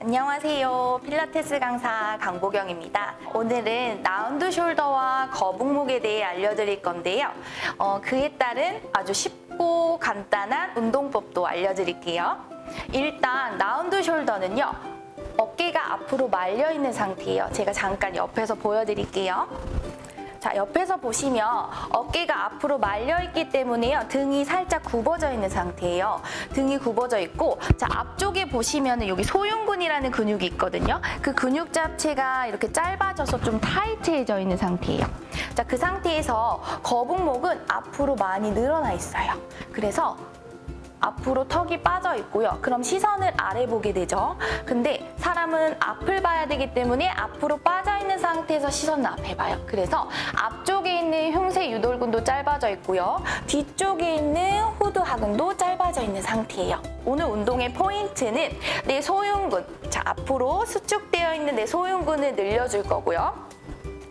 안녕하세요. 필라테스 강사 강보경입니다. 오늘은 라운드 숄더와 거북목에 대해 알려드릴 건데요. 어, 그에 따른 아주 쉽고 간단한 운동법도 알려드릴게요. 일단 라운드 숄더는요. 어깨가 앞으로 말려 있는 상태예요. 제가 잠깐 옆에서 보여드릴게요. 자, 옆에서 보시면 어깨가 앞으로 말려 있기 때문에요. 등이 살짝 굽어져 있는 상태예요. 등이 굽어져 있고, 자, 앞쪽에 보시면 여기 소흉근이라는 근육이 있거든요. 그 근육 자체가 이렇게 짧아져서 좀 타이트해져 있는 상태예요. 자, 그 상태에서 거북목은 앞으로 많이 늘어나 있어요. 그래서 앞으로 턱이 빠져 있고요. 그럼 시선을 아래 보게 되죠. 근데 사람은 앞을 봐야 되기 때문에 앞으로 빠져 있는 상태에서 시선을 앞에 봐요. 그래서 앞쪽에 있는 흉쇄 유돌근도 짧아져 있고요. 뒤쪽에 있는 후두 하근도 짧아져 있는 상태예요. 오늘 운동의 포인트는 내 소흉근, 자 앞으로 수축되어 있는 내 소흉근을 늘려줄 거고요.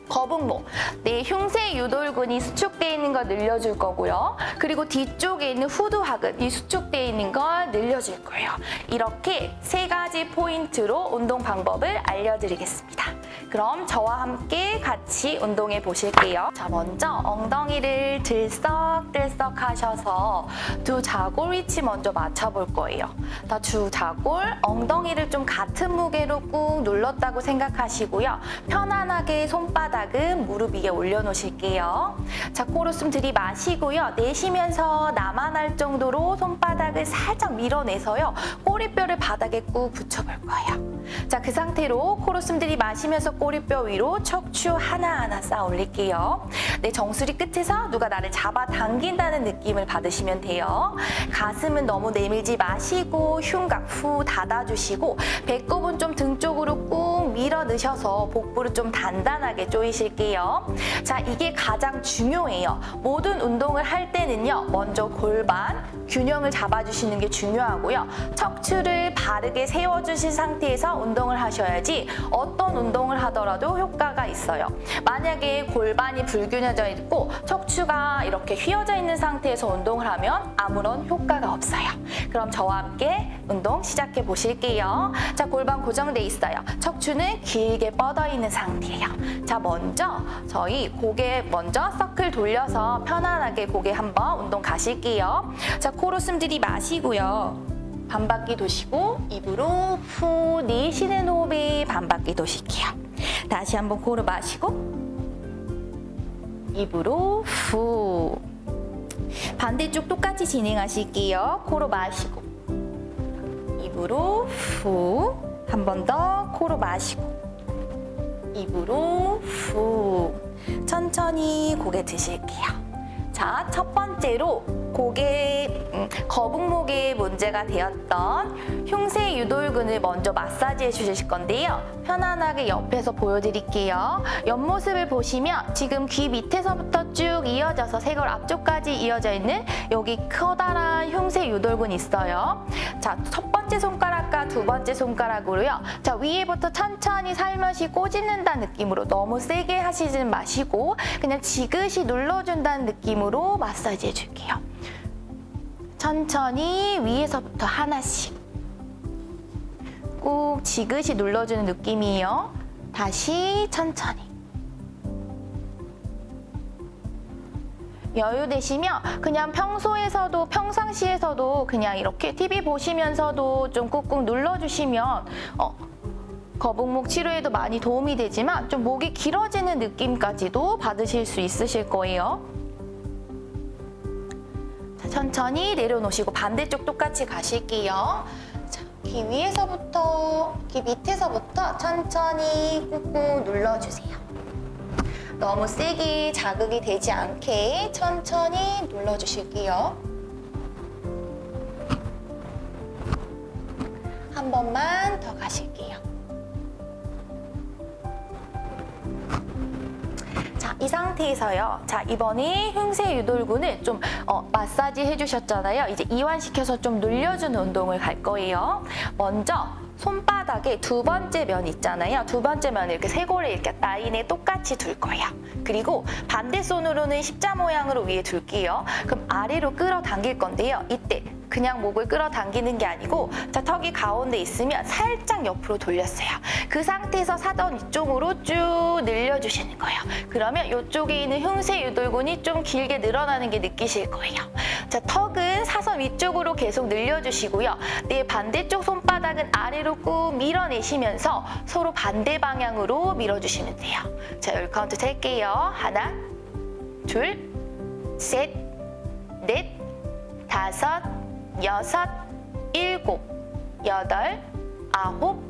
거북목, 내 흉쇄 유돌근이 수축되어 있는 걸 늘려줄 거고요. 그리고 뒤쪽에 있는 후두하근, 이 수축되어 있는 걸 늘려줄 거예요. 이렇게 세 가지 포인트로 운동 방법을 알려드리겠습니다. 그럼 저와 함께 같이 운동해 보실게요. 자, 먼저 엉덩이를 들썩들썩 하셔서 두 자골 위치 먼저 맞춰볼 거예요. 자, 두 자골, 엉덩이를 좀 같은 무게로 꾹 눌렀다고 생각하시고요. 편안하게 손바닥은 무릎 위에 올려놓으실게요. 자, 코로 숨 들이마시고요. 내쉬면서 나만할 정도로 손바닥을 살짝 밀어내서요. 꼬리뼈를 바닥에 꾹 붙여볼 거예요. 자, 그 상태로 코로 숨 들이 마시면서 꼬리뼈 위로 척추 하나하나 쌓아 올릴게요. 내 정수리 끝에서 누가 나를 잡아 당긴다는 느낌을 받으시면 돼요. 가슴은 너무 내밀지 마시고 흉곽 후 닫아주시고 배꼽은 좀 등 쪽으로 꾹 밀어 넣으셔서 복부를 좀 단단하게 조이실게요. 자, 이게 가장 중요해요. 모든 운동을 할 때는요, 먼저 골반, 균형을 잡아주시는 게 중요하고요. 척추를 바르게 세워주신 상태에서 운동을 하셔야지 어떤 운동을 하더라도 효과가 있어요. 만약에 골반이 불균형져 있고 척추가 이렇게 휘어져 있는 상태에서 운동을 하면 아무런 효과가 없어요. 그럼 저와 함께 운동 시작해 보실게요. 자, 골반 고정돼 있어요. 척추는 길게 뻗어 있는 상태예요. 자, 먼저 저희 고개 먼저 서클 돌려서 편안하게 고개 한번 운동 가실게요. 자, 코로 숨 들이마시고요. 반바퀴 도시고 입으로 후 내쉬는 호흡에 반바퀴 도실게요. 다시 한번 코로 마시고 입으로 후 반대쪽 똑같이 진행하실게요. 코로 마시고 입으로 후 한 번 더 코로 마시고 입으로 후 천천히 고개 드실게요. 자, 첫 번째로 고개 음, 거북목에 문제가 되었던 흉쇄 유돌근을 먼저 마사지해 주실 건데요. 편안하게 옆에서 보여드릴게요. 옆모습을 보시면 지금 귀 밑에서부터 쭉 이어져서 쇄골 앞쪽까지 이어져 있는 여기 커다란 흉쇄 유돌근 있어요. 자, 첫 번째 손가락과 두 번째 손가락으로요. 자, 위에부터 천천히 살며시 꼬집는다는 느낌으로 너무 세게 하시진 마시고 그냥 지그시 눌러준다는 느낌으로 마사지 해줄게요. 천천히 위에서부터 하나씩 꾹 지그시 눌러주는 느낌이에요. 다시 천천히. 여유 되시면 그냥 평소에서도 평상시에서도 그냥 이렇게 TV 보시면서도 좀 꾹꾹 눌러주시면 어, 거북목 치료에도 많이 도움이 되지만 좀 목이 길어지는 느낌까지도 받으실 수 있으실 거예요. 자, 천천히 내려놓으시고 반대쪽 똑같이 가실게요. 자, 귀 위에서부터 귀 밑에서부터 천천히 꾹꾹 눌러주세요. 너무 세게 자극이 되지 않게 천천히 눌러주실게요. 한 번만 더 가실게요. 자, 이 상태에서요. 자, 이번에 흉쇄 유돌근을 좀 어, 마사지 해주셨잖아요. 이제 이완시켜서 좀 늘려주는 운동을 갈 거예요. 먼저 손바닥에 두 번째 면 있잖아요. 두 번째 면을 이렇게 쇄골에 이렇게 라인에 똑같이 둘 거예요. 그리고 반대 손으로는 십자 모양으로 위에 둘게요. 그럼 아래로 끌어당길 건데요. 이때 그냥 목을 끌어당기는 게 아니고 자 턱이 가운데 있으면 살짝 옆으로 돌렸어요. 그 상태에서 사선 위쪽으로 쭉 늘려주시는 거예요. 그러면 이쪽에 있는 흉쇄 유돌근이 좀 길게 늘어나는 게 느끼실 거예요. 자 턱은 사선 위쪽으로 계속 늘려주시고요. 내 반대쪽 손바닥은 아래로 꾹 밀어내시면서 서로 반대 방향으로 밀어주시면 돼요. 자, 열 카운트 셀게요. 하나, 둘, 셋, 넷, 다섯, 여섯, 일곱, 여덟, 아홉,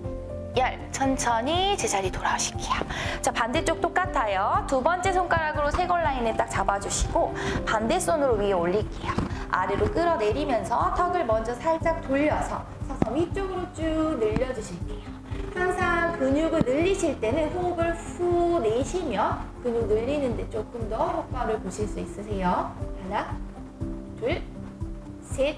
열. 천천히 제자리 돌아오실게요. 자, 반대쪽 똑같아요. 두 번째 손가락으로 세골 라인에 딱 잡아주시고 반대 손으로 위에 올릴게요. 아래로 끌어내리면서 턱을 먼저 살짝 돌려서 서서 위쪽으로 쭉 늘려주실게요. 항상 근육을 늘리실 때는 호흡을 후 내쉬며 근육 늘리는데 조금 더 효과를 보실 수 있으세요. 하나, 둘, 셋,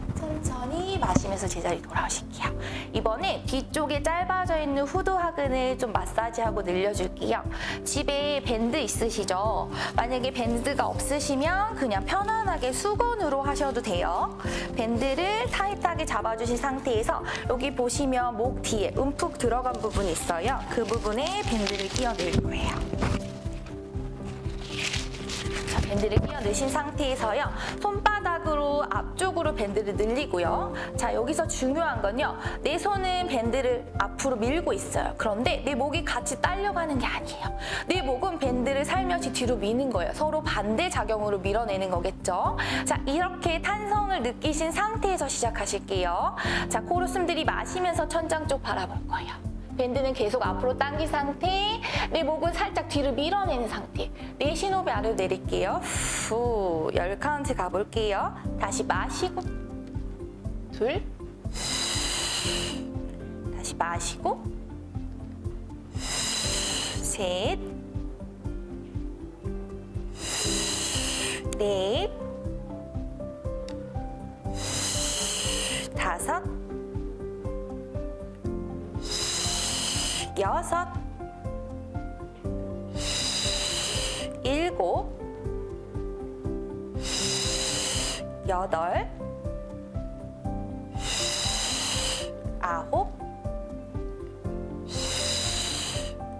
천천히 마시면서 제자리 돌아오실게요. 이번에 뒤쪽에 짧아져 있는 후드 하근을 좀 마사지하고 늘려줄게요. 집에 밴드 있으시죠? 만약에 밴드가 없으시면 그냥 편안하게 수건으로 하셔도 돼요. 밴드를 타이트하게 잡아주신 상태에서 여기 보시면 목 뒤에 움푹 들어간 부분이 있어요. 그 부분에 밴드를 끼워 넣을 거예요. 자, 밴드를 끼워 넣으신 상태에서요. 손바닥으로 앞쪽으로 밴드를 늘리고요. 자, 여기서 중요한 건요. 내 손은 밴드를 앞으로 밀고 있어요. 그런데 내 목이 같이 딸려가는 게 아니에요. 내 목은 밴드를 살며시 뒤로 미는 거예요. 서로 반대 작용으로 밀어내는 거겠죠. 자, 이렇게 탄성을 느끼신 상태에서 시작하실게요. 자, 코로 숨 들이 마시면서 천장 쪽 바라볼 거예요. 밴드는 계속 앞으로 당긴 상태, 내 목은 살짝 뒤로 밀어내는 상태. 내쉬는 호흡 아래로 내릴게요. 후, 열 카운트 가볼게요. 다시 마시고, 둘, 다시 마시고, 셋, 넷, 여섯, 일곱, 여덟, 아홉,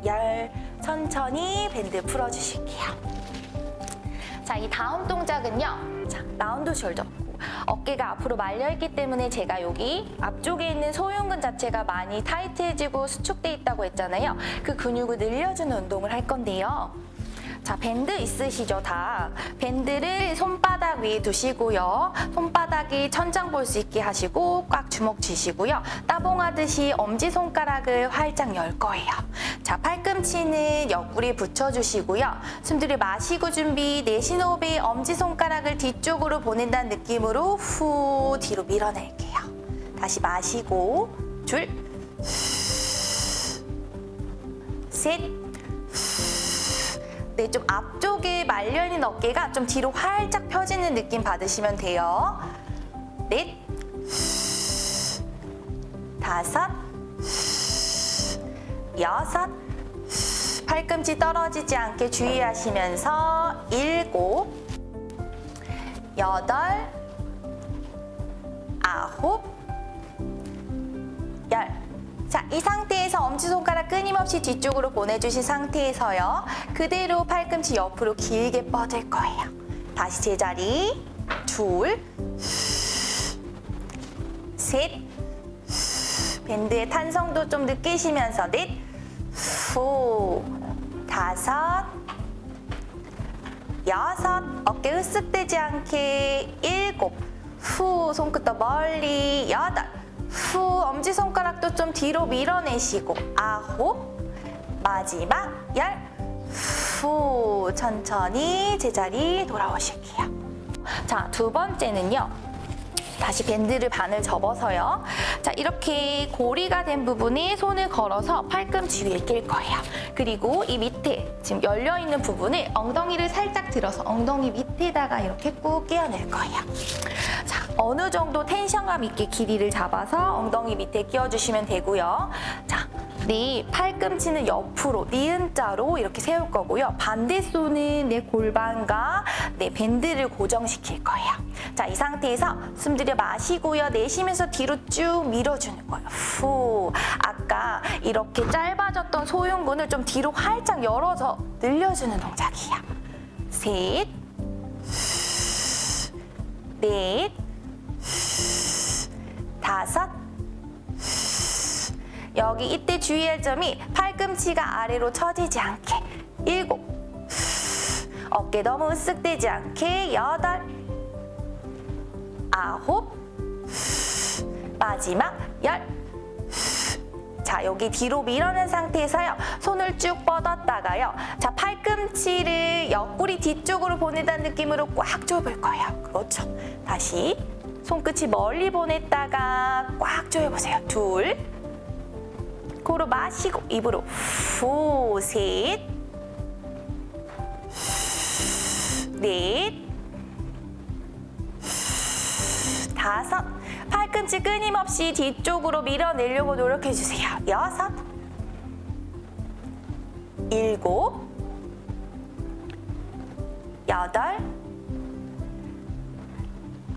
열. 천천히 밴드 풀어주실게요. 자, 이 다음 동작은요. 자, 라운드 숄더. 어깨가 앞으로 말려있기 때문에 제가 여기 앞쪽에 있는 소흉근 자체가 많이 타이트해지고 수축돼 있다고 했잖아요. 그 근육을 늘려주는 운동을 할 건데요. 자, 밴드 있으시죠, 다. 밴드를 손바닥 위에 두시고요. 손바닥이 천장 볼 수 있게 하시고 꽉 주먹 쥐시고요. 따봉하듯이 엄지손가락을 활짝 열 거예요. 자, 팔꿈치는 옆구리에 붙여주시고요. 숨 들이 마시고 준비, 내쉬는 호흡에 엄지손가락을 뒤쪽으로 보낸다는 느낌으로 후 뒤로 밀어낼게요. 다시 마시고 둘, 셋, 네, 좀 앞쪽에 말려있는 어깨가 좀 뒤로 활짝 펴지는 느낌 받으시면 돼요. 넷, 다섯, 여섯, 팔꿈치 떨어지지 않게 주의하시면서 일곱, 여덟, 아홉, 열. 자, 이 상태에서 엄지손가락 끊임없이 뒤쪽으로 보내주신 상태에서요. 그대로 팔꿈치 옆으로 길게 뻗을 거예요. 다시 제자리. 둘, 셋, 밴드의 탄성도 좀 느끼시면서 넷, 후, 다섯, 여섯, 어깨 으쓱대지 않게 일곱, 후, 손끝 더 멀리 여덟, 후, 엄지손가락도 좀 뒤로 밀어내시고 아홉, 마지막 열, 후, 천천히 제자리 돌아오실게요. 자, 두 번째는요. 다시 밴드를 반을 접어서요. 자, 이렇게 고리가 된 부분에 손을 걸어서 팔꿈치 위에 낄 거예요. 그리고 이 밑에 지금 열려있는 부분을 엉덩이를 살짝 들어서 엉덩이 밑에다가 이렇게 꾹 끼워낼 거예요. 자, 어느 정도 텐션감 있게 길이를 잡아서 엉덩이 밑에 끼워주시면 되고요. 자, 네 팔꿈치는 옆으로 니은자로 이렇게 세울 거고요. 반대 손은 내 골반과 내 밴드를 고정시킬 거예요. 자, 이 상태에서 숨 들여 마시고요. 내쉬면서 뒤로 쭉 밀어주는 거예요. 후. 아까 이렇게 짧아졌던 소흉근을 좀 뒤로 활짝 열어서 늘려주는 동작이에요. 셋, 넷, 다섯, 여기 이때 주의할 점이 팔꿈치가 아래로 처지지 않게 일곱 어깨 너무 으쓱대지 않게 여덟 아홉 마지막 열 자, 여기 뒤로 밀어낸 상태에서요. 손을 쭉 뻗었다가요. 자, 팔꿈치를 옆구리 뒤쪽으로 보내다는 느낌으로 꽉 조여볼 거예요. 그렇죠. 다시 손끝이 멀리 보냈다가 꽉 조여보세요. 둘, 코로 마시고 입으로 후, 셋, 넷, 다섯. 팔꿈치 끊임없이 뒤쪽으로 밀어내려고 노력해주세요. 여섯, 일곱, 여덟,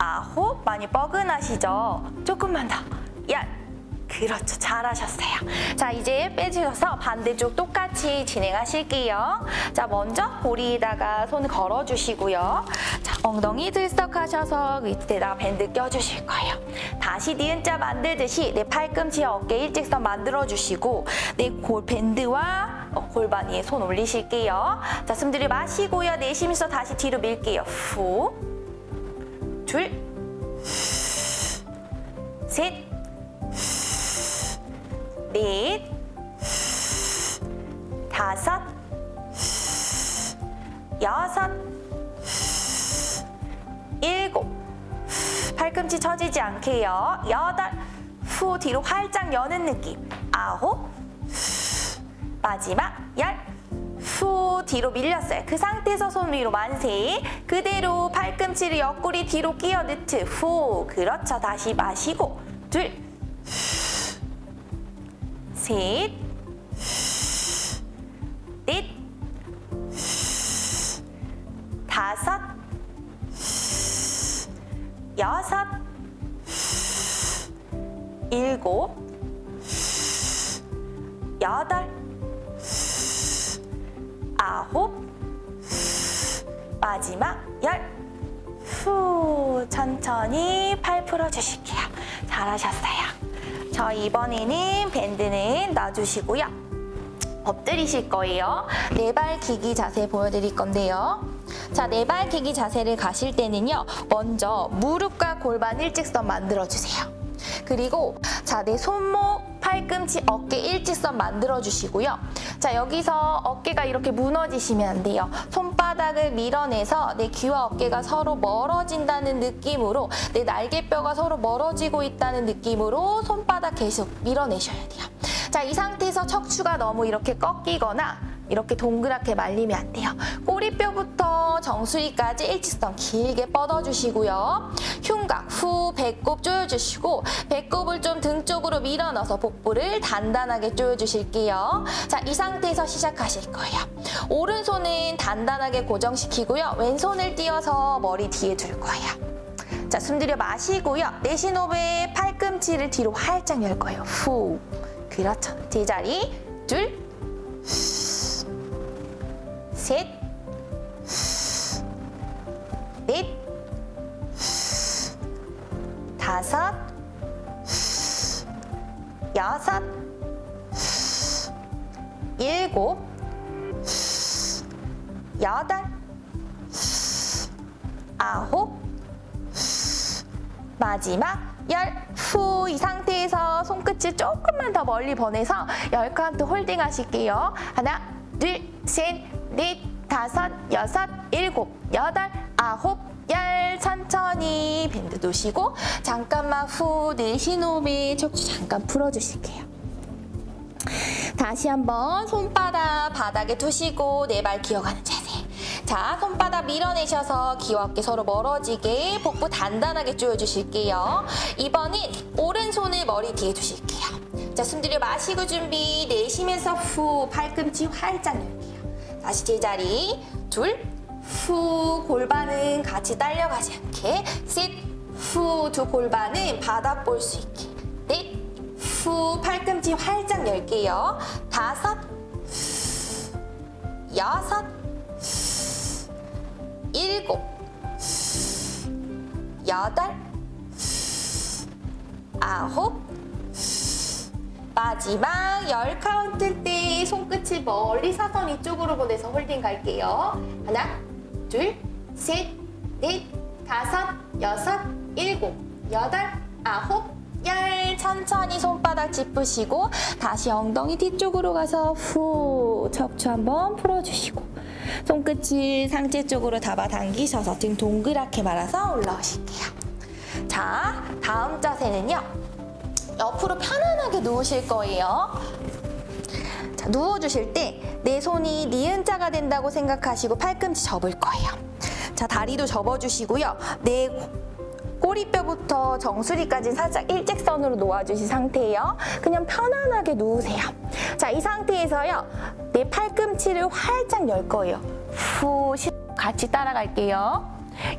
아홉. 많이 뻐근하시죠? 조금만 더. 열. 그렇죠. 잘하셨어요. 자, 이제 빼주셔서 반대쪽 똑같이 진행하실게요. 자, 먼저 고리에다가 손 걸어주시고요. 자, 엉덩이 들썩하셔서 밑에다가 밴드 껴주실 거예요. 다시 니은자 만들듯이 내 팔꿈치 어깨 일직선 만들어주시고 내 골 밴드와 어, 골반 위에 손 올리실게요. 자, 숨 들이 마시고요. 내쉬면서 다시 뒤로 밀게요. 후, 둘, 셋, 넷, 다섯, 여섯, 일곱, 팔꿈치 처지지 않게요. 여덟, 후 뒤로 활짝 여는 느낌. 아홉, 마지막 뒤로 밀렸어요. 그 상태에서 손 위로 만세. 그대로 팔꿈치를 옆구리 뒤로 끼워 넣트. 후, 그렇죠. 다시 마시고 둘, 셋, 넷, 다섯, 여섯, 일곱, 2번에는 밴드는 놔주시고요. 엎드리실 거예요. 네 발 기기 자세 보여드릴 건데요. 자, 네 발 기기 자세를 가실 때는요. 먼저 무릎과 골반 일직선 만들어주세요. 그리고 자, 내 손목, 팔꿈치, 어깨 일직선 만들어주시고요. 자, 여기서 어깨가 이렇게 무너지시면 안 돼요. 손바닥을 밀어내서 내 귀와 어깨가 서로 멀어진다는 느낌으로 내 날개뼈가 서로 멀어지고 있다는 느낌으로 손바닥 계속 밀어내셔야 돼요. 자, 이 상태에서 척추가 너무 이렇게 꺾이거나 이렇게 동그랗게 말리면 안 돼요. 꼬리뼈부터 정수리까지 일직선 길게 뻗어주시고요. 흉곽 후 배꼽 조여주시고 배꼽을 좀 등 쪽으로 밀어 넣어서 복부를 단단하게 조여주실게요. 자, 이 상태에서 시작하실 거예요. 오른손은 단단하게 고정시키고요. 왼손을 띄어서 머리 뒤에 둘 거예요. 자, 숨 들여 마시고요. 내쉬는 호흡에 팔꿈치를 뒤로 활짝 열 거예요. 후. 그렇죠. 제자리. 둘. 셋. 넷. 다섯. 여섯. 일곱. 여덟. 아홉. 마지막 열. 후, 이 상태에서 손끝을 조금만 더 멀리 보내서 열 카운트 홀딩 하실게요. 하나, 둘, 셋, 넷, 다섯, 여섯, 일곱, 여덟, 아홉, 열. 천천히 밴드 도시고 잠깐만 후 내쉬는 호흡에 척추 잠깐 풀어주실게요. 다시 한번 손바닥 바닥에 두시고 네발 기어가는 자세. 자, 손바닥 밀어내셔서 귀와 어깨 서로 멀어지게 복부 단단하게 조여주실게요. 이번엔 오른손을 머리 뒤에 두실게요. 자, 숨 들여 마시고 준비. 내쉬면서 후 팔꿈치 활짝 열게요. 다시 제자리. 둘, 후 골반은 같이 딸려가지 않게. 셋, 후두 골반은 바닥 볼 수 있게. 넷, 후 팔꿈치 활짝 열게요. 다섯, 여섯, 일곱, 여덟, 아홉, 마지막 열 카운트 때 손끝을 멀리 사선 이쪽으로 보내서 홀딩 갈게요. 하나, 둘, 셋, 넷, 다섯, 여섯, 일곱, 여덟, 아홉, 열. 천천히 손바닥 짚으시고 다시 엉덩이 뒤쪽으로 가서 후 척추 한번 풀어주시고 손끝을 상체 쪽으로 잡아당기셔서 등 동그랗게 말아서 올라오실게요. 자, 다음 자세는요. 옆으로 편안하게 누우실 거예요. 자, 누워주실 때 내 손이 니은자가 된다고 생각하시고 팔꿈치 접을 거예요. 자, 다리도 접어주시고요. 내 꼬리뼈부터 정수리까지 살짝 일직선으로 놓아주신 상태예요. 그냥 편안하게 누우세요. 자, 이 상태에서요. 내 팔꿈치를 활짝 열 거예요. 후, 시- 같이 따라갈게요.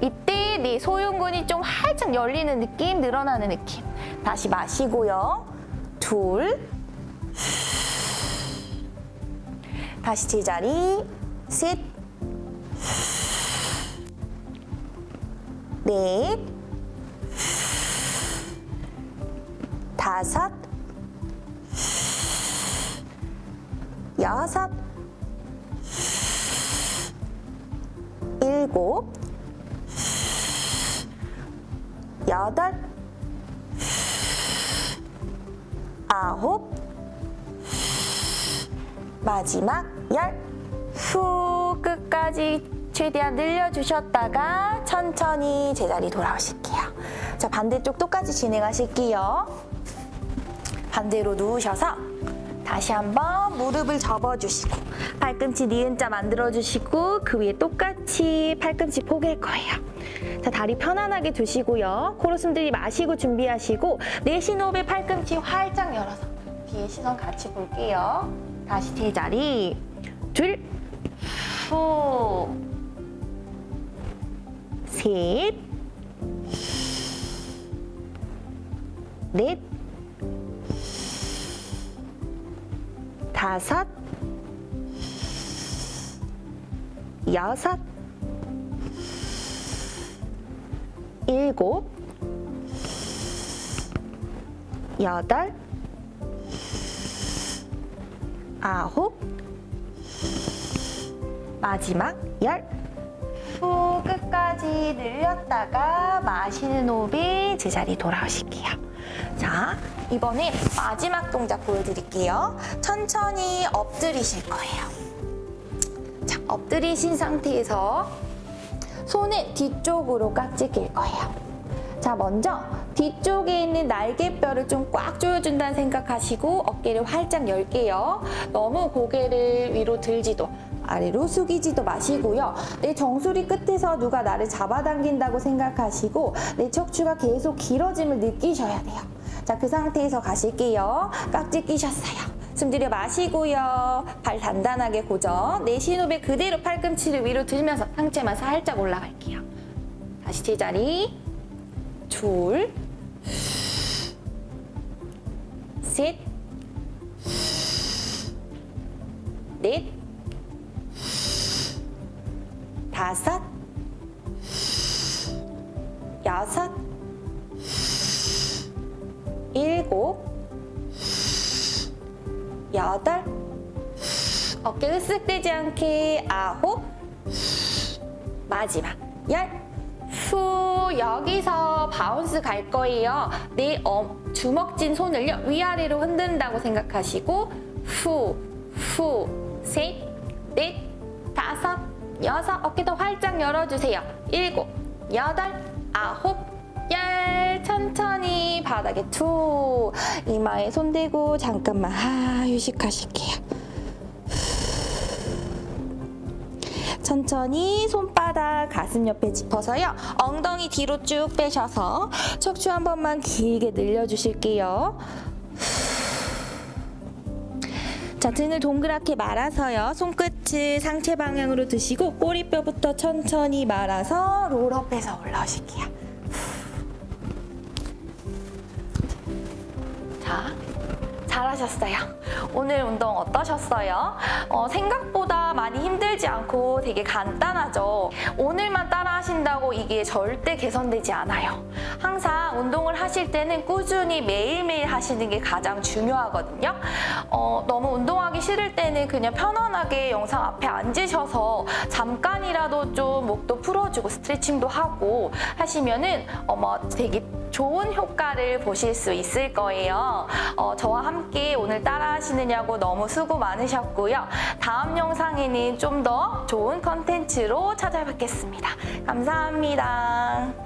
이때 내 소흉근이 좀 활짝 열리는 느낌, 늘어나는 느낌. 다시 마시고요. 둘. 다시 제자리. 셋. 넷. 다섯. 여섯. 일곱. 여덟. 아홉. 마지막 열. 후 끝까지 최대한 늘려주셨다가 천천히 제자리 돌아오실게요. 자 반대쪽 똑같이 진행하실게요. 반대로 누우셔서 다시 한번 무릎을 접어주시고 팔꿈치 니은자 만들어주시고 그 위에 똑같이 팔꿈치 포개일 거예요. 자 다리 편안하게 두시고요. 코로 숨 들이 마시고 준비하시고 내쉬는 호흡에 팔꿈치 활짝 열어서 뒤에 시선 같이 볼게요. 다시 제자리. 둘, 후, 셋, 넷, 다섯, 여섯, 일곱, 여덟, 아홉, 마지막 열. 후 끝까지 늘렸다가 마시는 호흡에 제자리 돌아오실게요. 자, 이번에 마지막 동작 보여드릴게요. 천천히 엎드리실 거예요. 자, 엎드리신 상태에서 손을 뒤쪽으로 깍지 낄 거예요. 자, 먼저 뒤쪽에 있는 날개뼈를 좀 꽉 조여준다는 생각하시고 어깨를 활짝 열게요. 너무 고개를 위로 들지도 아래로 숙이지도 마시고요. 내 정수리 끝에서 누가 나를 잡아당긴다고 생각하시고 내 척추가 계속 길어짐을 느끼셔야 돼요. 자, 그 상태에서 가실게요. 깍지 끼셨어요. 숨 들여 마시고요. 발 단단하게 고정. 내쉬는 호흡에 그대로 팔꿈치를 위로 들면서 상체만 살짝 올라갈게요. 다시 제자리. 둘. 셋. 넷. 다섯. 여섯. 일곱. 여덟. 어깨 으쓱대지 않게 아홉. 마지막 열. 후 여기서 바운스 갈 거예요. 내 어, 주먹진 손을요 위아래로 흔든다고 생각하시고 후, 후, 셋, 넷, 다섯, 여섯 어깨 더 활짝 열어주세요. 일곱, 여덟, 아홉, 열 천천히 바닥에 투 이마에 손 대고 잠깐만 하 휴식하실게요. 천천히 손바닥 가슴 옆에 짚어서요. 엉덩이 뒤로 쭉 빼셔서 척추 한 번만 길게 늘려주실게요. 자, 등을 동그랗게 말아서요. 손끝을 상체 방향으로 드시고 꼬리뼈부터 천천히 말아서 롤업해서 올라오실게요. 자, 잘하셨어요. 오늘 운동 어떠셨어요? 어, 생각보다 많이 힘들지 않고 되게 간단하죠. 오늘만 따라 하신다고 이게 절대 개선되지 않아요. 항상 운동을 하실 때는 꾸준히 매일매일 하시는 게 가장 중요하거든요. 어, 너무 운동하기 싫을 때는 그냥 편안하게 영상 앞에 앉으셔서 잠깐이라도 좀 목도 풀어주고 스트레칭도 하고 하시면은 어머 되게 좋은 효과를 보실 수 있을 거예요. 어, 저와 함께 오늘 따라 하시느냐고 너무 수고 많으셨고요. 다음 영상에는 좀 더 좋은 컨텐츠로 찾아뵙겠습니다. 감사합니다.